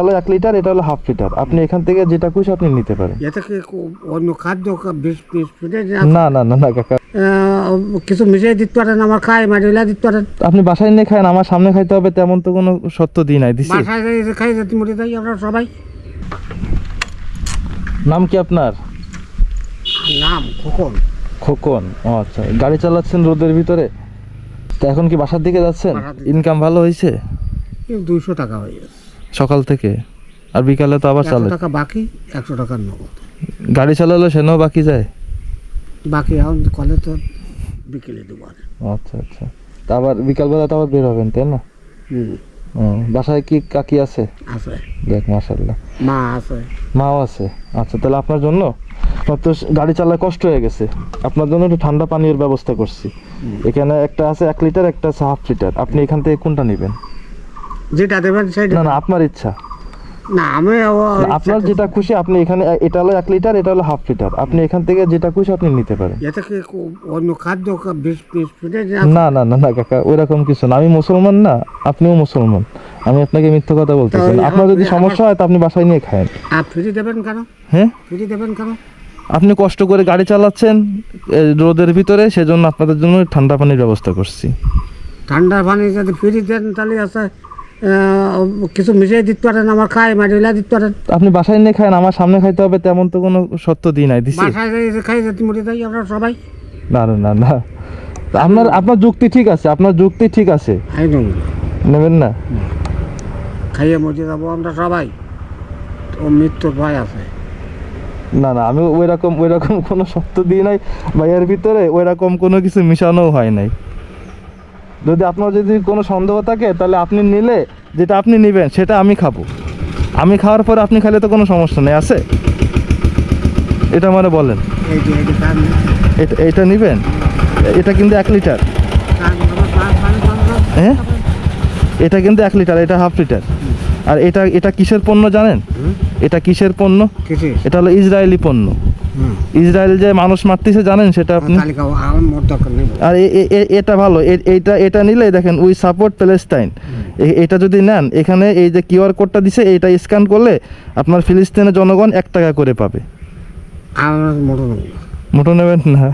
হলো এক লিটার এটা হলো হাফ লিটার আপনি এখান থেকে যেটা খুশি আপনি নিতে পারেন। এতে কি অন্য খাদ্য বিষ ফিটে না না না না কাকা। কিছু মিশিয়ে দিতে পারেন আমার খাই মারিলা দিতে পারেন। আপনি বাসায় নিয়ে খান আমার সামনে খাইতে হবে তেমন তো কোনো সত্য দিই নাই দিছি। বাসায় খাই যেতে মরে যাই আমরা সবাই। নাম কি আপনার? নাম খোকন। খোকন ও আচ্ছা। গাড়ি চালাচ্ছেন রোদের ভিতরে? তো এখন কি বাসার দিকে যাচ্ছেন? ইনকাম ভালো হয়েছে? দুইশো টাকা হয়ে গেছে। সকাল থেকে। আর বিকালে তো আবার চালে। টাকা বাকি একশো টাকার নগদ। গাড়ি চালালে সেনাও বাকি যায়? বাকি এখন কলে তো বিকেলে দেবো আচ্ছা আচ্ছা। তা আবার বিকালবেলা তো আবার বের হবেন তাই না? হুম। বাসায় কি কাকি আছে? আছে। দেখ মাশাল্লাহ মা আছে। মাও আছে। আচ্ছা তাহলে আপনার জন্য? তো গাড়ি চালায় কষ্ট হয়ে গেছে। আপনার জন্য একটু ঠান্ডা পানীয়ের ব্যবস্থা করছি। এখানে একটা আছে এক লিটার একটা আছে হাফ লিটার। আপনি এখান থেকে কোনটা নেবেন? যেটা দেবেন সেটা না না আপনার ইচ্ছা। না আমি আপনার যেটা খুশি আপনি এখানে এটা হলো এক লিটার এটা হলো হাফ লিটার। আপনি এখান থেকে যেটা খুশি আপনি নিতে পারেন। এতে কি অন্য খাদ্য না না না না কাকা ওইরকম কিছু না। আমি মুসলমান না আপনিও মুসলমান। আমি আপনাকে মিথ্যা কথা বলতেছি আপনার যদি সমস্যা হয় তো আপনি বাসায় নিয়ে খায়েন। ফ্রি দেবেন কেন? হ্যাঁ? ফ্রি দেবেন কেন? আপনি কষ্ট করে গাড়ি চালাচ্ছেন রোদের ভিতরে সেজন্য আপনাদের জন্য ঠান্ডা পানির ব্যবস্থা করছি। ঠান্ডা পানি যদি ফ্রি দেন তাহলে আছে কিছু মিশিয়ে দিতে পারেন আমার খাই মারিলা দিতে পারেন। আপনি বাসায় নিয়ে খান আমার সামনে খাইতে হবে তেমন তো কোনো সত্য দিই নাই দিছি। বাসায় খাই যেতে মরে যাই আমরা সবাই। না না না না। আপনার আপনার যুক্তি ঠিক আছে আপনার যুক্তি ঠিক আছে। নেবেন না? খাইয়ে মরে যাব আমরা সবাই। ও মৃত্যুর ভয় আছে। না না আমি ওই রকম ওই রকম কোনো সত্য দিই নাই। এর ভিতরে ওই রকম কোনো কিছু মিশানো হয় নাই। যদি আপনার যদি কোনো সন্দেহ থাকে তাহলে আপনি নিলে যেটা আপনি নেবেন সেটা আমি খাব। আমি খাওয়ার পরে আপনি খাইলে তো কোনো সমস্যা নেই আছে? এটা মানে বলেন। এটা এটা নেবেন? এটা কিন্তু এক লিটার। হ্যাঁ? এটা কিন্তু এক লিটার এটা হাফ লিটার। আর এটা এটা কিসের পণ্য জানেন? এটা কিসের পণ্য? এটা হলো ইসরায়েলি পণ্য। ইসরায়েল যে মানুষ মারতেছে জানেন সেটা আপনি? আর এটা ভালো এ- এইটা এটা নিলে দেখেন উই সাপোর্ট প্যালেস্টাইন এটা যদি নেন এখানে এই যে কিউআর কোডটা দিছে এটা স্ক্যান করলে আপনার ফিলিস্তিনের জনগণ এক টাকা করে পাবে। মোটো নেবেন না।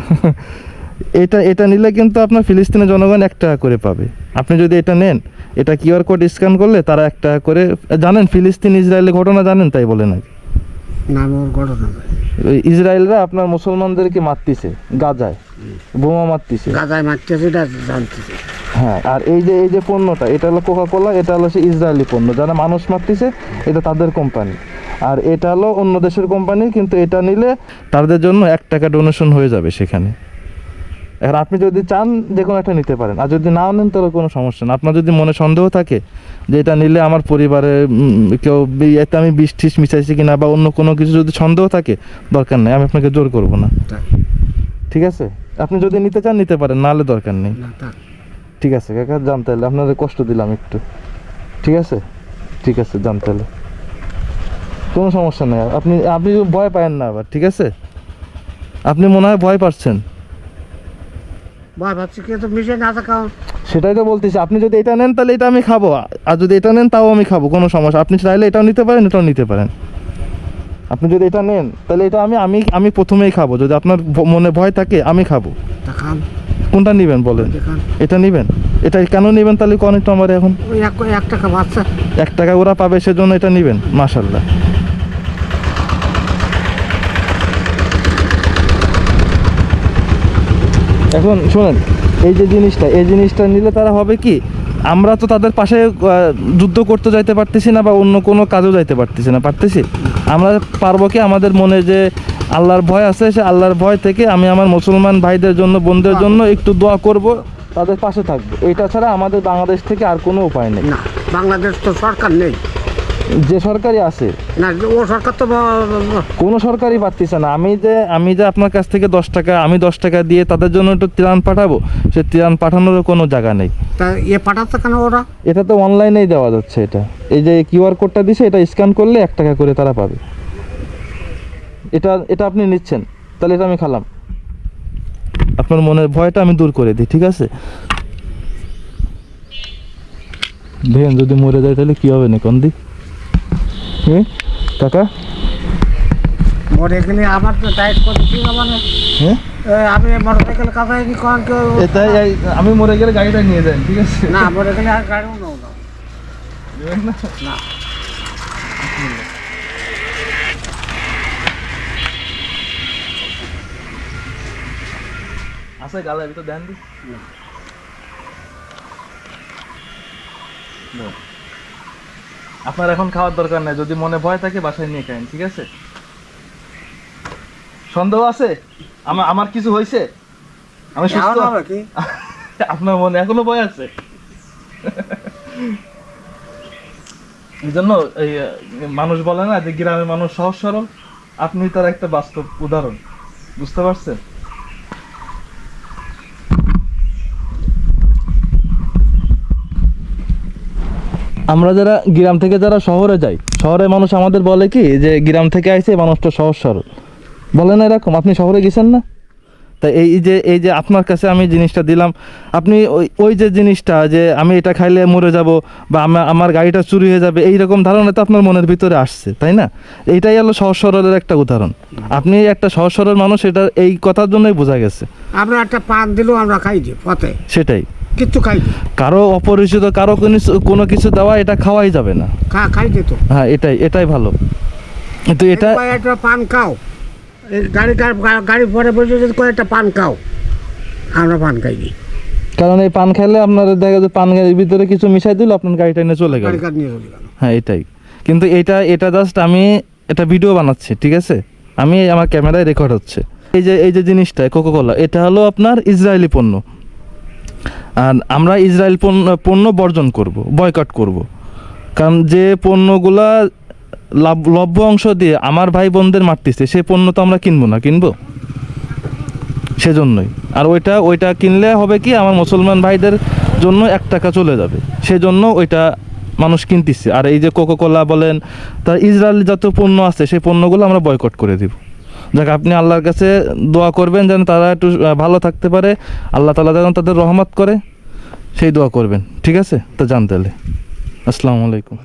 এটা এটা নিলে কিন্তু আপনার ফিলিস্তিনের জনগণ এক টাকা করে পাবে। আপনি যদি এটা নেন এটা কিউআর কোড স্ক্যান করলে তারা এক টাকা করে জানেন ফিলিস্তিন ইসরায়েলের ঘটনা জানেন তাই বলে নাকি না ঘটনা ইসরায়েলরা আপনার মুসলমানদেরকে মারতেছে গাজায় বোমা মারতেছে। গাজায় মারতেছে এটা জানতেছে। হ্যাঁ আর এই যে এই যে পণ্যটা এটা হলো কোকা কোলা এটা হলো সে ইসরায়েলি পণ্য। যারা মানুষ মারতেছে এটা তাদের কোম্পানি আর এটা হলো অন্য দেশের কোম্পানি কিন্তু এটা নিলে তাদের জন্য এক টাকা ডোনেশন হয়ে যাবে সেখানে। এখন আপনি যদি চান যে কোনো একটা নিতে পারেন। আর যদি নাও নেন তাহলে কোনো সমস্যা না আপনার যদি মনে সন্দেহ থাকে যে এটা নিলে আমার পরিবারে কেউ এতে আমি বিষ টিস মিশাইছি কিনা বা অন্য কোনো কিছু যদি সন্দেহ থাকে দরকার নেই। আমি আপনাকে জোর করব না। ঠিক আছে? আপনি যদি নিতে চান নিতে পারেন। নাহলে দরকার নেই। ঠিক আছে কাকা যান তাহলে। আপনাদের কষ্ট দিলাম একটু। ঠিক আছে? ঠিক আছে যান তাহলে। কোনো সমস্যা নেই। আপনি আপনি ভয় পায়েন না আবার। ঠিক আছে? আপনি মনে হয় ভয় পাচ্ছেন। ভয় ভাবছি কি মিশে না থাকা সেটাই তো বলতেছি আপনি যদি এটা নেন তাহলে এটা আমি খাব। আর যদি এটা নেন তাও আমি খাব কোনো সমস্যা। আপনি চাইলে এটাও নিতে পারেন এটাও নিতে পারেন। আপনি যদি এটা নেন তাহলে এটা আমি আমি আমি প্রথমেই খাব। যদি আপনার মনে ভয় থাকে আমি খাব। কোনটা নেবেন বলেন? এটা নেবেন? এটা কেন নেবেন তাহলে কোন একটু আমার এখন এক টাকা বাচ্চা। এক টাকা ওরা পাবে সেজন্য এটা নেবেন মাশাল্লাহ এখন শোনেন, এই যে জিনিসটা, এই জিনিসটা নিলে তারা হবে কি, আমরা তো তাদের পাশে যুদ্ধ করতে যাইতে পারতেছি না বা অন্য কোনো কাজেও যাইতে পারতেছি না, পারতেছি? আমরা পারব কি আমাদের মনে যে আল্লাহর ভয় আছে, সে আল্লাহর ভয় থেকে আমি আমার মুসলমান ভাইদের জন্য, বোনদের জন্য একটু দোয়া করব, তাদের পাশে থাকব। এটা ছাড়া আমাদের বাংলাদেশ থেকে আর কোনো উপায় নেই। বাংলাদেশ তো সরকার নেই। যে সরকারি আছে? না ও সরকার তো কোনো সরকারই পারতেছে না। আমি যে আমি যে আপনার কাছ থেকে দশ টাকা আমি দশ টাকা দিয়ে তাদের জন্য একটু ত্রাণ পাঠাবো সে ত্রাণ পাঠানোরও কোনো জায়গা নেই। তা এ পাঠাচ্ছে কেন ওরা? এটা তো অনলাইনেই দেওয়া যাচ্ছে এটা। এই যে কিউআর কোডটা দিছে এটা স্ক্যান করলে এক টাকা করে তারা পাবে। এটা এটা আপনি নিচ্ছেন তাহলে এটা আমি খালাম। আপনার মনের ভয়টা আমি দূর করে দিই ঠিক আছে? ভেন যদি মরে যায় তাহলে কি হবে না কোন দিক? হুম? কাকা? মরে গেলে আমার তো টাইট করে দিল মানে হ্যাঁ এ, আমি মোটর সাইকেল কাকাই কি কন কেউ? এটাই এই- আমি মরে গেলে গাড়িটা নিয়ে যান ঠিক আছে? না মরে গেলে আর গাড়িও নেব না। নেবেন না? না। আছে গালের ভিতর দেন দি। দাও। আপনার এখন খাওয়ার দরকার নাই যদি মনে ভয় থাকে বাসায় নিয়ে খান ঠিক আছে? সন্দেহ আছে? আমার আমার কিছু হয়েছে আমি সুস্থ? না কি? আপনার মনে এখনও ভয় আছে? এই জন্য এই মানুষ বলে না যে গ্রামের মানুষ সহজ সরল। আপনি তার একটা বাস্তব উদাহরণ বুঝতে পারছেন? আমরা যারা গ্রাম থেকে যারা শহরে যাই শহরে মানুষ আমাদের বলে কি যে গ্রাম থেকে আইছে মানুষটা সহজ সরল। বলে না এরকম আপনি শহরে গেছেন না? তা এই যে এই যে আপনার কাছে আমি জিনিসটা দিলাম আপনি ওই ওই যে জিনিসটা যে আমি এটা খাইলে মরে যাব বা আমা- আমার গাড়িটা চুরি হয়ে যাবে এই রকম ধারণা তো আপনার মনের ভিতরে আসছে তাই না? এইটাই হলো সহজ সরলের একটা উদাহরণ। আপনি একটা সহজ সরল মানুষ এটা এই কথার জন্যই বোঝা গেছে। আমরা একটা পান দিলেও আমরা খাই দিই পথে। সেটাই। কিচ্ছু খাই কারও অপরিচিত কারও কোনো কিছু- দেওয়া এটা খাওয়াই যাবে না। খাই দিত হ্যাঁ এটাই এটাই ভালো। কিন্তু এটা একটা পান খাও। গাড়ি গাড়ি পরে বসে যদি কয়েকটা পান খাও। আমরা পান খাই কারণ এই পান খেলে আপনার দেখা যায় পান গাড়ির ভিতরে কিছু মিশাই দিল আপনার গাড়িটা নিয়ে চলে গেল। হ্যাঁ এটাই। কিন্তু এটা এটা জাস্ট আমি এটা ভিডিও বানাচ্ছি ঠিক আছে? আমি আমার ক্যামেরায় রেকর্ড হচ্ছে। এই যে এই যে জিনিসটা কোকো কোলা এটা হলো আপনার ইসরায়েলি পণ্য। আর আমরা ইসরায়েল পণ্য বর্জন করব বয়কট করব। কারণ যে পণ্যগুলা লাভ, লভ্য অংশ দিয়ে আমার ভাই বোনদের মারতেছে, সে পণ্য তো আমরা কিনবো না, কিনবো? সেজন্যই। আর ওইটা ওইটা কিনলে হবে কি, আমার মুসলমান ভাইদের জন্য এক টাকা চলে যাবে। সেজন্য ওইটা মানুষ কিনতেছে। আর এই যে কোকো কোলা বলেন, তার ইসরায়েল যত পণ্য আছে সেই পণ্যগুলো আমরা বয়কট করে দিব। যাক, আপনি আল্লাহর কাছে দোয়া করবেন যেন তারা একটু ভালো থাকতে পারে। আল্লাহ তালা যেন তাদের রহমত করে, সেই দোয়া করবেন। ঠিক আছে? তো জানতে হলে। আসসালামু আলাইকুম।